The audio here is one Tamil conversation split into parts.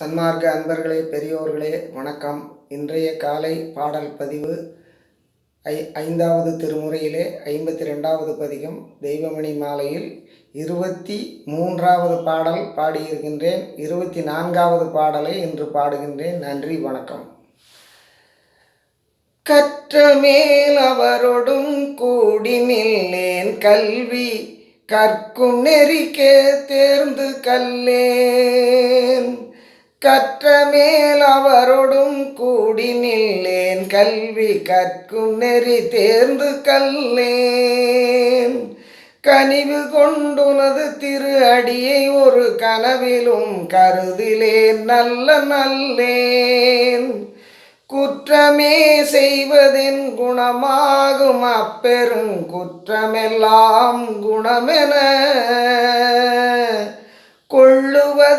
சன்மார்க்க அன்பர்களே பெரியோர்களே வணக்கம். இன்றைய காலை பாடல் பதிவு ஐ ஐந்தாவது திருமுறையிலே ஐம்பத்தி ரெண்டாவது பதிகம் தெய்வமணி மாலையில் இருபத்தி மூன்றாவது பாடல் பாடியிருக்கின்றேன். இருபத்தி நான்காவது பாடலை இன்று பாடுகின்றேன். நன்றி வணக்கம். கற்ற மேல் அவரோடும் கூடி நில்லேன் கல்வி கற்கும் நெறிக்கே தேர்ந்து கல்லேன். கற்றமேல் அவரோடும் கூடி நில்லேன். கல்வி கற்கும் நெறி தேர்ந்து கல்லேன். கனிவு கொண்டுனது திரு அடியை ஒரு கனவிலும் கருதிலேன். நல்ல நல்லேன். குற்றமே செய்வதின் குணமாகும் அப்பெரும் குற்றமெல்லாம் குணமென.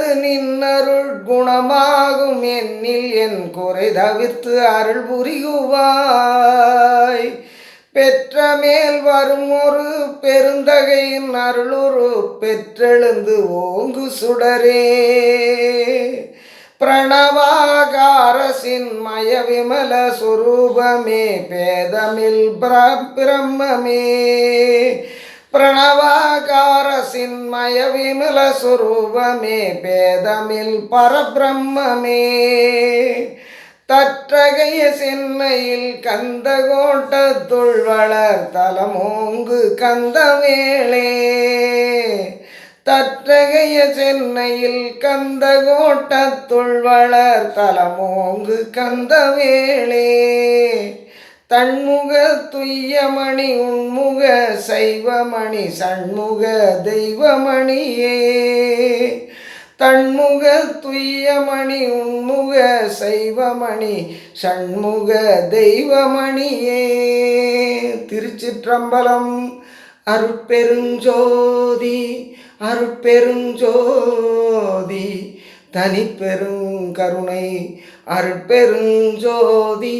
கொள்ளுவது நின்னருள் குணமாகும் என்னில் என் குறை தவிர்த்து அருள் புரியுவாய். பெற்ற மேல் வரும் ஒரு பெருந்தகையின் அருளுரு பெற்றெழுந்து ஓங்கு சுடரே. பிரணவாகாரசின் மய விமல சுரூபமே பேதமில் பிரம்மமே. பிரணவா சின்மய விமல சுரூபமே பேதமில் பரபிரம்மே தற்றகைய சென்னையில் கந்த கோட்டத்துள் வளர் தலமோங்கு கந்தவேளே. தற்றகைய சென்னையில் கந்த கோட்டத்துள் வளர் தலமோங்கு கந்தவேளே. தன்முக துய்யமணி உன்முக சைவமணி சண்முக தெய்வமணியே. தன்முக துய்யமணி உன்முக சைவமணி சண்முக தெய்வமணியே. திருச்சிற்றம்பலம் அருட்பெருஞ்சோதி அருட்பெருஞ்சோதி தனிப்பெருங்கருணை அருட்பெருஞ்சோதி.